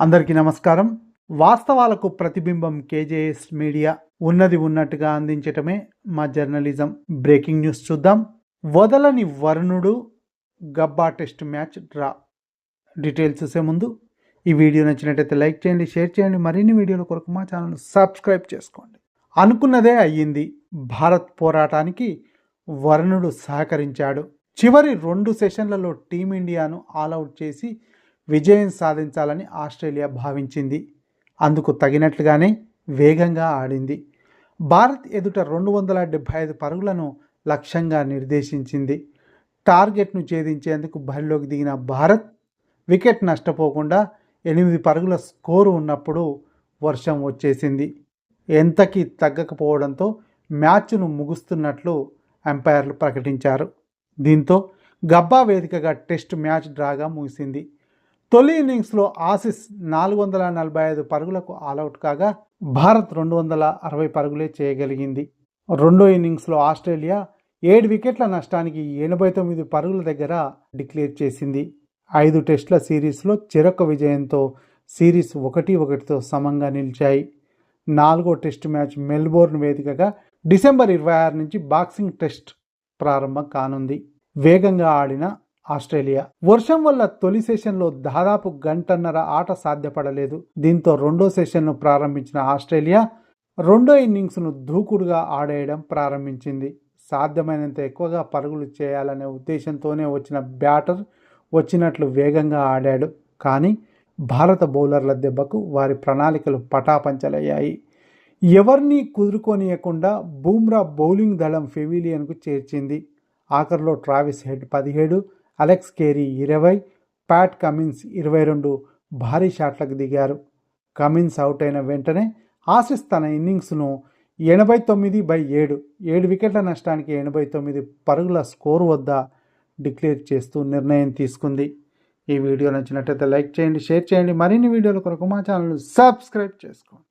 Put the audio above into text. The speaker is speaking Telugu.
అందరికీ నమస్కారం. వాస్తవాలకు ప్రతిబింబం కేజేఎస్ మీడియా ఉన్నది ఉన్నట్టుగా అందించటమే మా జర్నలిజం బ్రేకింగ్ న్యూస్ చూద్దాం. వదలని వరుణుడు Gabba test match draw. Details చూసే ముందు ఈ వీడియో నచ్చినట్టయితే లైక్ చేయండి షేర్ చేయండి మరిన్ని వీడియోల కొరకు మా ఛానల్ సబ్స్క్రైబ్ చేసుకోండి. అనుకున్నదే అయ్యింది. భారత్ పోరాటానికి వరుణుడు సహకరించాడు. చివరి రెండు సెషన్లలో టీమిండియాను ఆల్అవుట్ చేసి విజయం సాధించాలని ఆస్ట్రేలియా భావించింది. అందుకు తగినట్లుగానే వేగంగా ఆడింది. భారత్ ఎదుట రెండు వందల డెబ్భై ఐదు పరుగులను లక్ష్యంగా నిర్దేశించింది. టార్గెట్ను ఛేదించేందుకు బరిలోకి దిగిన భారత్ వికెట్ నష్టపోకుండా ఎనిమిది పరుగుల స్కోరు ఉన్నప్పుడు వర్షం వచ్చేసింది. ఎంతకీ తగ్గకపోవడంతో మ్యాచ్ను ముగుస్తున్నట్లు అంపైర్లు ప్రకటించారు. దీంతో గబ్బా వేదికగా టెస్ట్ మ్యాచ్ డ్రాగా ముగిసింది. తొలి ఇన్నింగ్స్లో ఆసిస్ నాలుగు వందల నలభై ఐదు పరుగులకు ఆలౌట్ కాగా భారత్ రెండు వందల అరవై పరుగులే చేయగలిగింది. రెండో ఇన్నింగ్స్లో ఆస్ట్రేలియా ఏడు వికెట్ల నష్టానికి ఎనభై తొమ్మిది పరుగుల దగ్గర డిక్లేర్ చేసింది. ఐదు టెస్టుల సిరీస్లో చిరొక్క విజయంతో సిరీస్ ఒకటి ఒకటితో సమంగా నిలిచాయి. నాలుగో టెస్ట్ మ్యాచ్ మెల్బోర్న్ వేదికగా డిసెంబర్ ఇరవై ఆరు నుంచి బాక్సింగ్ టెస్ట్ ప్రారంభం కానుంది. వేగంగా ఆడిన ఆస్ట్రేలియా. వర్షం వల్ల తొలి సెషన్లో దాదాపు గంటన్నర ఆట సాధ్యపడలేదు. దీంతో రెండో సెషన్ను ప్రారంభించిన ఆస్ట్రేలియా రెండో ఇన్నింగ్స్ను దూకుడుగా ఆడేయడం ప్రారంభించింది. సాధ్యమైనంత ఎక్కువగా పరుగులు చేయాలనే ఉద్దేశంతోనే వచ్చిన బ్యాటర్ వచ్చినట్లు వేగంగా ఆడాడు. కానీ భారత బౌలర్ల దెబ్బకు వారి ప్రణాళికలు పటాపంచలయ్యాయి. ఎవరిని కుదురుకోనియకుండా బూమ్రా బౌలింగ్ దళం ఫెవిలియన్కు చేర్చింది. ఆఖరిలో ట్రావిస్ హెడ్ పదిహేడు అలెక్స్ కేరీ ఇరవై ప్యాట్ కమిన్స్ ఇరవై రెండు భారీ షాట్లకు దిగారు. కమిన్స్ అవుట్ అయిన వెంటనే ఆసిస్ తన ఇన్నింగ్స్ను ఎనభై తొమ్మిది బై ఏడు ఏడు వికెట్ల నష్టానికి ఎనభై తొమ్మిది పరుగుల స్కోర్ వద్ద డిక్లేర్ చేస్తూ నిర్ణయం తీసుకుంది. ఈ వీడియో నచ్చినట్లయితే లైక్ చేయండి షేర్ చేయండి. మరిన్ని వీడియోల కొరకు మా ఛానల్ సబ్స్క్రైబ్ చేసుకోండి.